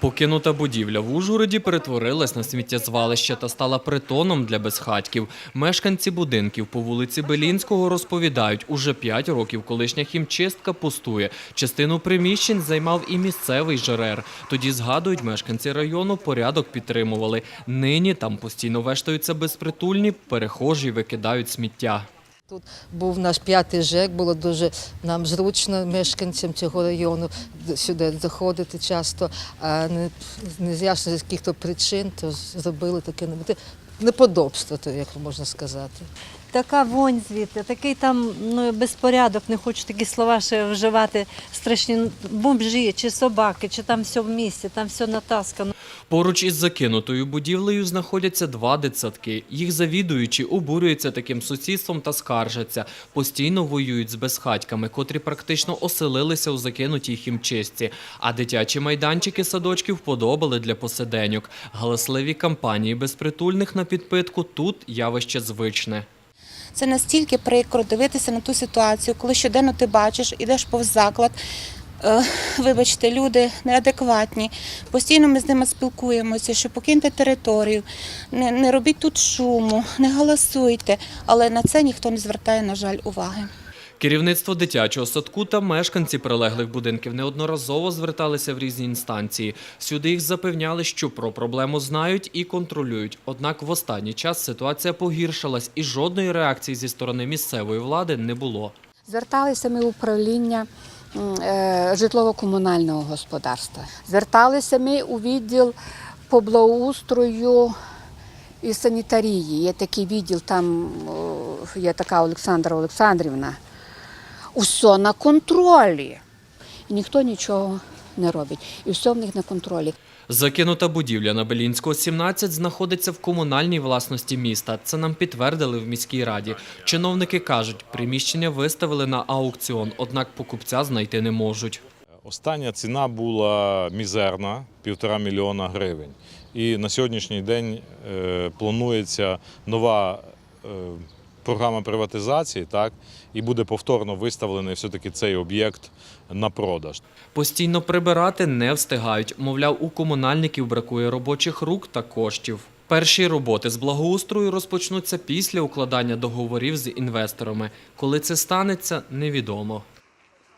Покинута будівля в Ужгороді перетворилась на сміттєзвалище та стала притоном для безхатьків. Мешканці будинків по вулиці Белінського розповідають, уже 5 років колишня хімчистка пустує. Частину приміщень займав і місцевий жерер. Тоді згадують, мешканці району порядок підтримували. Нині там постійно вештаються безпритульні, перехожі викидають сміття. Тут був наш п'ятий ЖЕК, було дуже нам зручно мешканцям цього району сюди заходити часто, а не, не з яких-то причин, то зробили таке неподобство, як можна сказати. Така вонь звідти, такий там ну, безпорядок, не хочу такі слова ще вживати, страшні бомжі, чи собаки, чи там все в місті, там все натаскано. Поруч із закинутою будівлею знаходяться два дитсадки. Їх завідуючі обурюються таким сусідством та скаржаться. Постійно воюють з безхатьками, котрі практично оселилися у закинутій хімчистці. А дитячі майданчики садочків подобали для посиденьок. Галасливі кампанії безпритульних на підпитку тут явище звичне. Це настільки прикро дивитися на ту ситуацію, коли щоденно ти бачиш, ідеш повз заклад. Е, Вибачте, люди неадекватні. Постійно ми з ними спілкуємося, що покиньте територію, не, не робіть тут шуму, не голосуйте. Але на це ніхто не звертає, на жаль, уваги. Керівництво дитячого садку та мешканці прилеглих будинків неодноразово зверталися в різні інстанції. Сюди їх запевняли, що про проблему знають і контролюють. Однак в останній час ситуація погіршилась і жодної реакції зі сторони місцевої влади не було. Зверталися ми в управління житлово-комунального господарства. Зверталися ми у відділ по благоустрою і санітарії. Є такий відділ, там є така Олександра Олександрівна. Усе на контролі. І ніхто нічого не робить. І все в них на контролі. Закинута будівля на Белінського 17 знаходиться в комунальній власності міста. Це нам підтвердили в міській раді. Чиновники кажуть, приміщення виставили на аукціон, однак покупця знайти не можуть. Остання ціна була мізерна півтора мільйона гривень. І на сьогоднішній день е, планується нова е, програма приватизації, так, і буде повторно виставлений все-таки цей об'єкт на продаж. Постійно прибирати не встигають. Мовляв, у комунальників бракує робочих рук та коштів. Перші роботи з благоустрою розпочнуться після укладання договорів з інвесторами. Коли це станеться, невідомо.